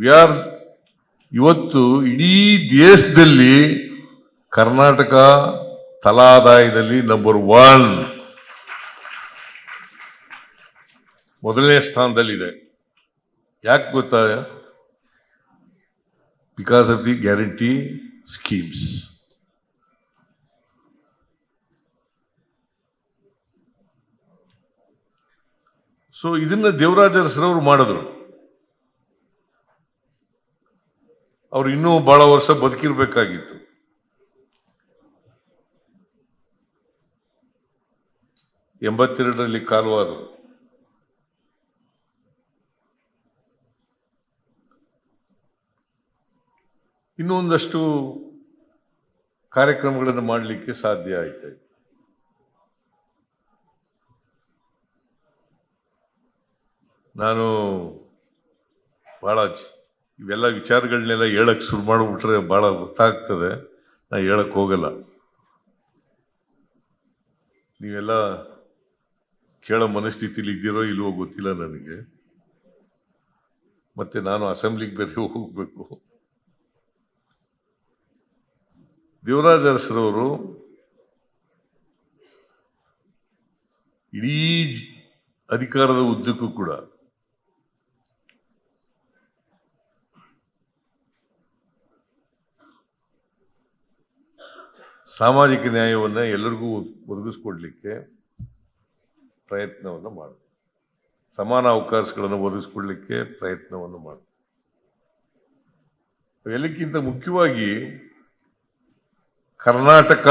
V ಇವತ್ತು ಇಡೀ ದೇಶದಲ್ಲಿ ಕರ್ನಾಟಕ ತಲಾದಾಯದಲ್ಲಿ ನಂಬರ್ ಒನ್ ಮೊದಲನೇ ಸ್ಥಾನದಲ್ಲಿದೆ. ಯಾಕೆ ಗೊತ್ತಾ? Because of the guarantee schemes so ಇದನ್ನ ದೇವರಾಜ ಅರಸರವರು ಮಾಡಿದ್ರು. ಅವ್ರು ಇನ್ನೂ ಬಹಳ ವರ್ಷ ಬದುಕಿರ್ಬೇಕಾಗಿತ್ತು. ಎಂಬತ್ತೆರಡರಲ್ಲಿ ಕಾಲವಾದರು ಇನ್ನೂ ಒಂದಷ್ಟು ಕಾರ್ಯಕ್ರಮಗಳನ್ನು ಮಾಡಲಿಕ್ಕೆ ಸಾಧ್ಯ ಆಯ್ತು. ನಾನು ಬಹಳ ಇವೆಲ್ಲ ವಿಚಾರಗಳನ್ನೆಲ್ಲ ಹೇಳಕ್ಕೆ ಶುರು ಮಾಡಿಬಿಟ್ರೆ ಬಹಳ ಗೊತ್ತಾಗ್ತದೆ. ನಾ ಹೇಳಕ್ಕೆ ಹೋಗಲ್ಲ. ನೀವೆಲ್ಲ ಕೇಳೋ ಮನಸ್ಥಿತಿಲಿ ಇದ್ದೀರೋ ಇಲ್ವೋ ಗೊತ್ತಿಲ್ಲ ನನಗೆ. ಮತ್ತೆ ನಾನು ಅಸೆಂಬ್ಲಿಗೆ ಬೇರೆ ಹೋಗಬೇಕು. ದೇವರಾಜ ಅರಸರವರು ಇಡೀ ಅಧಿಕಾರದ ಉದ್ದಕ್ಕೂ ಕೂಡ ಸಾಮಾಜಿಕ ನ್ಯಾಯವನ್ನು ಎಲ್ಲರಿಗೂ ಒದಗಿಸ್ಕೊಡ್ಲಿಕ್ಕೆ ಪ್ರಯತ್ನವನ್ನು ಮಾಡಿ ಸಮಾನ ಅವಕಾಶಗಳನ್ನು ಒದಗಿಸ್ಕೊಡ್ಲಿಕ್ಕೆ ಪ್ರಯತ್ನವನ್ನು ಮಾಡಿ ಎಲ್ಲಕ್ಕಿಂತ ಮುಖ್ಯವಾಗಿ ಕರ್ನಾಟಕ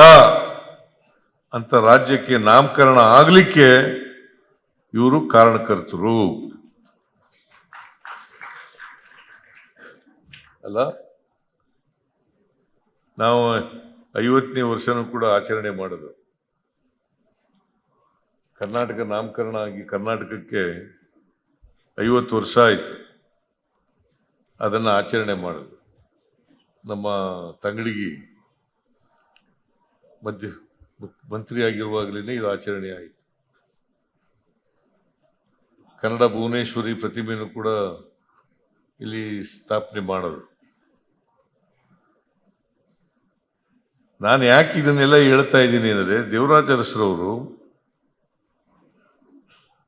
ಅಂತ ರಾಜ್ಯಕ್ಕೆ ನಾಮಕರಣ ಆಗಲಿಕ್ಕೆ ಇವರು ಕಾರಣಕರ್ತರು. ಅಲ್ಲ? ನಾವು ಐವತ್ತನೇ ವರ್ಷನೂ ಕೂಡ ಆಚರಣೆ ಮಾಡೋದು. ಕರ್ನಾಟಕ ನಾಮಕರಣ ಆಗಿ ಕರ್ನಾಟಕಕ್ಕೆ ಐವತ್ತು ವರ್ಷ ಆಯಿತು. ಅದನ್ನು ಆಚರಣೆ ಮಾಡೋದು. ನಮ್ಮ ತಂಗಡಿಗಿ ಮಧ್ಯ ಮಂತ್ರಿ ಆಗಿರುವಾಗಲೇ ಇದು ಆಚರಣೆ ಆಯಿತು. ಕನ್ನಡ ಭುವನೇಶ್ವರಿ ಪ್ರತಿಮೆಯನ್ನು ಕೂಡ ಇಲ್ಲಿ ಸ್ಥಾಪನೆ ಮಾಡೋದು. ನಾನು ಯಾಕೆ ಇದನ್ನೆಲ್ಲ ಹೇಳ್ತಾ ಇದ್ದೀನಿ ಅಂದರೆ ದೇವರಾಜ ಅರಸರವರು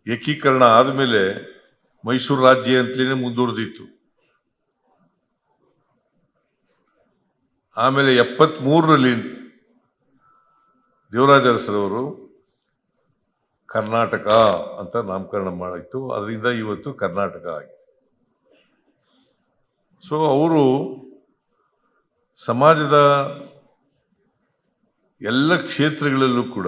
ಏಕೀಕರಣ ಆದಮೇಲೆ ಮೈಸೂರು ರಾಜ್ಯ ಅಂತಲೇ ಮುಂದುವರೆದಿತ್ತು. ಆಮೇಲೆ ಎಪ್ಪತ್ಮೂರರಲ್ಲಿ ದೇವರಾಜ ಅರಸರವರು ಕರ್ನಾಟಕ ಅಂತ ನಾಮಕರಣ ಮಾಡಿತ್ತು. ಅದರಿಂದ ಇವತ್ತು ಕರ್ನಾಟಕ ಆಗಿದೆ. ಸೊ ಅವರು ಸಮಾಜದ ಎಲ್ಲ ಕ್ಷೇತ್ರಗಳಲ್ಲೂ ಕೂಡ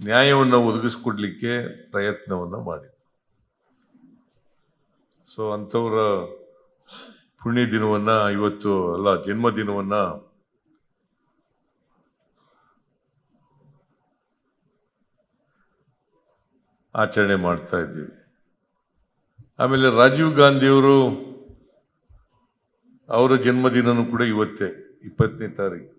ನ್ಯಾಯವನ್ನು ಒದಗಿಸ್ಕೊಡ್ಲಿಕ್ಕೆ ಪ್ರಯತ್ನವನ್ನು ಮಾಡಿ ಸೊ ಅಂಥವರ ಪುಣ್ಯ ದಿನವನ್ನು ಇವತ್ತು ಅಲ್ಲ ಜನ್ಮ ದಿನವನ್ನು ಆಚರಣೆ ಮಾಡ್ತಾ ಇದ್ದೀವಿ. ಆಮೇಲೆ ರಾಜೀವ್ ಗಾಂಧಿಯವರು ಅವರ ಜನ್ಮದಿನನೂ ಕೂಡ ಇವತ್ತೇ, ಇಪ್ಪತ್ತನೇ ತಾರೀಕು.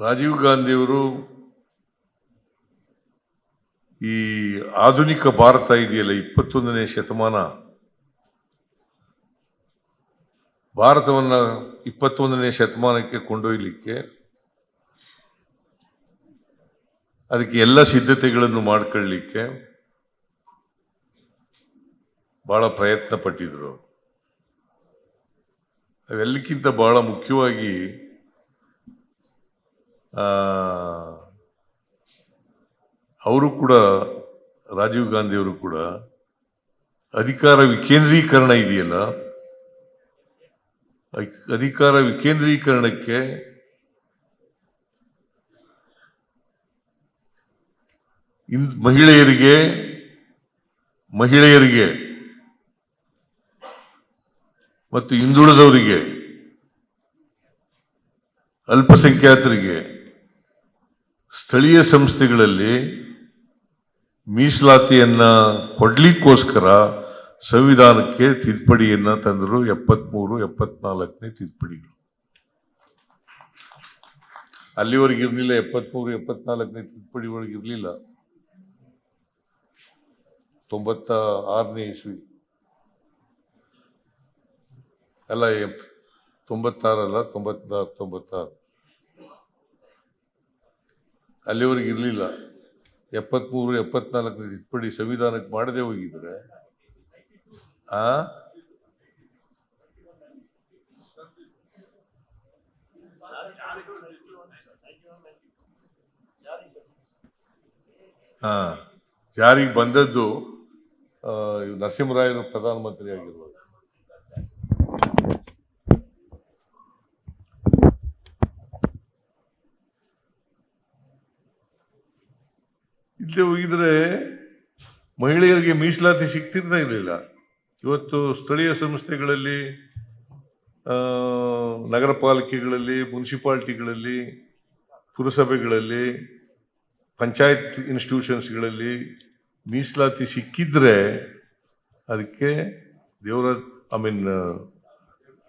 ರಾಜೀವ್ ಗಾಂಧಿಯವರು ಈ ಆಧುನಿಕ ಭಾರತ ಇದೆಯಲ್ಲ, ಇಪ್ಪತ್ತೊಂದನೇ ಶತಮಾನ. ಭಾರತವನ್ನ ಇಪ್ಪತ್ತೊಂದನೇ ಶತಮಾನಕ್ಕೆ ಕೊಂಡೊಯ್ಯಲಿಕ್ಕೆ ಅದಕ್ಕೆ ಎಲ್ಲ ಸಿದ್ಧತೆಗಳನ್ನು ಮಾಡ್ಕೊಳ್ಳಿಕ್ಕೆ ಬಹಳ ಪ್ರಯತ್ನ ಪಟ್ಟಿದ್ರು. ಅವೆಲ್ಲಕ್ಕಿಂತ ಬಹಳ ಮುಖ್ಯವಾಗಿ ಅವರು ಕೂಡ, ರಾಜೀವ್ ಗಾಂಧಿಯವರು ಕೂಡ ಅಧಿಕಾರ ವಿಕೇಂದ್ರೀಕರಣ ಇದೆಯಲ್ಲ? ಅಧಿಕಾರ ವಿಕೇಂದ್ರೀಕರಣಕ್ಕೆ ಮಹಿಳೆಯರಿಗೆ ಮಹಿಳೆಯರಿಗೆ ಮತ್ತು ಹಿಂದುಳಿದವರಿಗೆ, ಅಲ್ಪಸಂಖ್ಯಾತರಿಗೆ, ಸ್ಥಳೀಯ ಸಂಸ್ಥೆಗಳಲ್ಲಿ ಮೀಸಲಾತಿಯನ್ನು ಕೊಡಲಿಕ್ಕೋಸ್ಕರ ಸಂವಿಧಾನಕ್ಕೆ ತಿದ್ದುಪಡಿಯನ್ನು ತಂದರು ಎಪ್ಪತ್ಮೂರು, ಎಪ್ಪತ್ನಾಲ್ಕನೇ ತಿದ್ದುಪಡಿಗಳು. ಅಲ್ಲಿವರೆಗೆ ಇರಲಿಲ್ಲ, ಎಪ್ಪತ್ಮೂರು, ಎಪ್ಪತ್ನಾಲ್ಕನೇ ತಿದ್ದುಪಡಿ ಒಳಗೆ ಇರಲಿಲ್ಲ. ತೊಂಬತ್ತ ಆರನೇ ಇಸ್ವಿ. ಅಲ್ಲ ತೊಂಬತ್ತಾರಲ್ಲ ತೊಂಬತ್ತಾರು ತೊಂಬತ್ತಾರು ಅಲ್ಲಿವರೆಗೆ ಇರಲಿಲ್ಲ. ಎಪ್ಪತ್ಮೂರು, ಎಪ್ಪತ್ನಾಲ್ಕು ತಿದ್ದುಪಡಿ ಸಂವಿಧಾನಕ್ಕೆ ಮಾಡದೆ ಹೋಗಿದ್ರೆ, ಆ? ಹಾ, ಜಾರಿಗೆ ಬಂದದ್ದು ನರಸಿಂಹರಾಯರು ಪ್ರಧಾನಮಂತ್ರಿ ಆಗಿರುವಾಗ ಇಲ್ಲದೆ ಹೋಗಿದ್ರೆ ಮಹಿಳೆಯರಿಗೆ ಮೀಸಲಾತಿ ಸಿಗ್ತಿರ್ತಾ ಇರಲಿಲ್ಲ ಇವತ್ತು ಸ್ಥಳೀಯ ಸಂಸ್ಥೆಗಳಲ್ಲಿ ನಗರ ಪಾಲಿಕೆಗಳಲ್ಲಿ ಮುನ್ಸಿಪಾಲ್ಟಿಗಳಲ್ಲಿ, ಪುರಸಭೆಗಳಲ್ಲಿ, ಪಂಚಾಯತ್ ಇನ್ಸ್ಟಿಟ್ಯೂಷನ್ಸ್ಗಳಲ್ಲಿ ಮೀಸಲಾತಿ ಸಿಕ್ಕಿದ್ರೆ ಅದಕ್ಕೆ ದೇವರ, ಐ ಮೀನ್,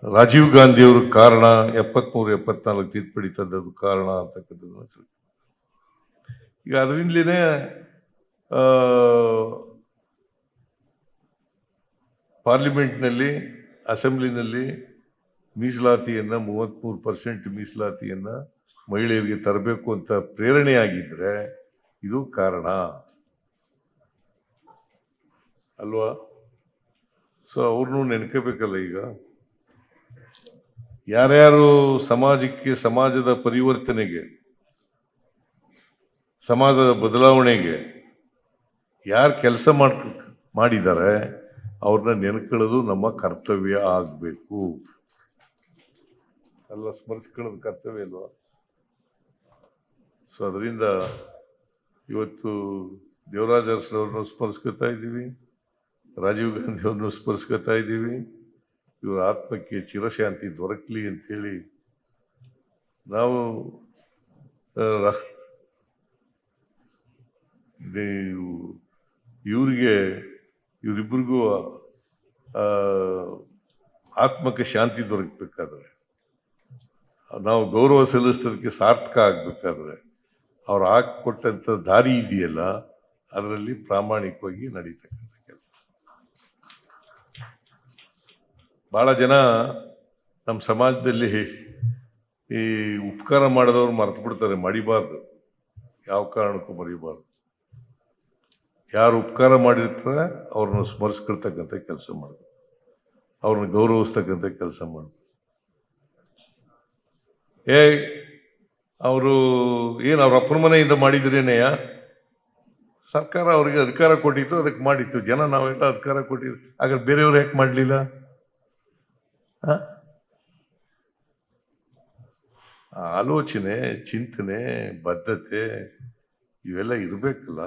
ರಾಜೀವ್ ಗಾಂಧಿಯವರು ಕಾರಣ ಎಪ್ಪತ್ಮೂರು ಎಪ್ಪತ್ನಾಲ್ಕು ತಿದ್ದುಪಡಿ ತಂದದ್ದು ಕಾರಣ ಅಂತಕ್ಕಂಥದ್ದು. ಈಗ ಅದರಿಂದಲೇ ಪಾರ್ಲಿಮೆಂಟ್ನಲ್ಲಿ, ಅಸೆಂಬ್ಲಿನಲ್ಲಿ ಮೀಸಲಾತಿಯನ್ನು, ಮೂವತ್ಮೂರು ಪರ್ಸೆಂಟ್ ಮೀಸಲಾತಿಯನ್ನು ಮಹಿಳೆಯರಿಗೆ ತರಬೇಕು ಅಂತ ಪ್ರೇರಣೆಯಾಗಿದ್ದರೆ ಇದು ಕಾರಣ. ಅಲ್ವಾ? ಸೊ, ಅವ್ರನ್ನೂ ನೆನ್ಕೋಬೇಕಲ್ಲ ಈಗ. ಯಾರ್ಯಾರು ಸಮಾಜಕ್ಕೆ, ಸಮಾಜದ ಪರಿವರ್ತನೆಗೆ ಸಮಾಜದ ಬದಲಾವಣೆಗೆ ಯಾರು ಕೆಲಸ ಮಾಡ್ ಮಾಡಿದ್ದಾರೆ ಅವ್ರನ್ನ ನೆನ್ಕೊಳ್ಳೋದು ನಮ್ಮ ಕರ್ತವ್ಯ ಆಗಬೇಕು. ಅಲ್ಲ ಸ್ಮರಿಸ್ಕೊಳ್ಳೋದು ಕರ್ತವ್ಯ ಅಲ್ವಾ? ಸೊ ಅದರಿಂದ ಇವತ್ತು ದೇವರಾಜ ಅರಸರವ್ರನ್ನ ಸ್ಮರಿಸ್ಕೊತಾ ಇದ್ದೀವಿ. ರಾಜೀವ್ ಗಾಂಧಿ ಅವ್ರನ್ನ ಸ್ಮರಿಸ್ಕೊತಾ ಇದ್ದೀವಿ. ಇವರ ಆತ್ಮಕ್ಕೆ ಚಿರಶಾಂತಿ ದೊರಕಲಿ ಅಂತೇಳಿ ನಾವು ನೀವು ಇವರಿಗೆ ಇವರಿಬ್ಬರಿಗೂ ಆತ್ಮಕ್ಕೆ ಶಾಂತಿ ದೊರಕಬೇಕಾದ್ರೆ, ನಾವು ಗೌರವ ಸಲ್ಲಿಸೋದಕ್ಕೆ ಸಾರ್ಥಕ ಆಗಬೇಕಾದ್ರೆ, ಅವ್ರು ಹಾಕಿಕೊಟ್ಟಂಥ ದಾರಿ ಇದೆಯಲ್ಲ, ಅದರಲ್ಲಿ ಪ್ರಾಮಾಣಿಕವಾಗಿ ನಡೀತಕ್ಕಂಥ ಕೆಲಸ. ಭಾಳ ಜನ ನಮ್ಮ ಸಮಾಜದಲ್ಲಿ ಈ ಉಪಕಾರ ಮಾಡಿದವ್ರು ಮರೆತು ಬಿಡ್ತಾರೆ ಮಡಿಬಾರ್ದು ಯಾವ ಕಾರಣಕ್ಕೂ ಮರಿಬಾರ್ದು. ಯಾರು ಉಪಕಾರ ಮಾಡಿರ್ತಾರೆ, ಅವ್ರನ್ನ ಸ್ಮರಿಸ್ಕೊಳ್ತಕ್ಕಂಥ ಕೆಲಸ ಮಾಡಬೇಕು. ಅವ್ರನ್ನ ಗೌರವಿಸ್ತಕ್ಕಂಥ ಕೆಲಸ ಮಾಡಬೇಕು. ಏ ಅವರು ಏನು ಅವ್ರ ಅಪ್ಪನ ಮನೆಯಿಂದ ಮಾಡಿದ್ರೇನೆಯ? ಸರ್ಕಾರ ಅವರಿಗೆ ಅಧಿಕಾರ ಕೊಟ್ಟಿತ್ತು, ಅದಕ್ಕೆ ಮಾಡಿತ್ತು. ಜನ ನಾವೆಲ್ಲ ಅಧಿಕಾರ ಕೊಟ್ಟಿದ್ರು ಹಾಗಾದ್ರೆ ಬೇರೆಯವ್ರು ಯಾಕೆ ಮಾಡಲಿಲ್ಲ? ಆಲೋಚನೆ, ಚಿಂತನೆ, ಬದ್ಧತೆ, ಇವೆಲ್ಲ ಇರಬೇಕಲ್ಲ.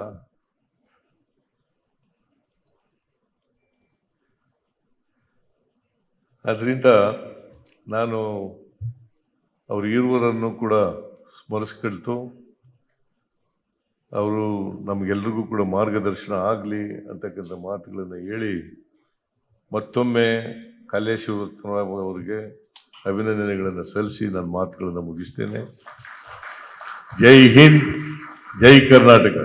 ಅದರಿಂದ ನಾನು ಅವ್ರ ಇರುವರನ್ನು ಕೂಡ ಸ್ಮರಿಸ್ಕೊಳ್ತು. ಅವರು ನಮಗೆಲ್ರಿಗೂ ಕೂಡ ಮಾರ್ಗದರ್ಶನ ಆಗಲಿ ಅಂತಕ್ಕಂಥ ಮಾತುಗಳನ್ನು ಹೇಳಿ ಮತ್ತೊಮ್ಮೆ ಕಾಲೇಶ್ವರ ಅವರಿಗೆ ಅಭಿನಂದನೆಗಳನ್ನು ಸಲ್ಲಿಸಿ ನನ್ನ ಮಾತುಗಳನ್ನು ಮುಗಿಸ್ತೇನೆ. ಜೈ ಹಿಂದ್, ಜೈ ಕರ್ನಾಟಕ.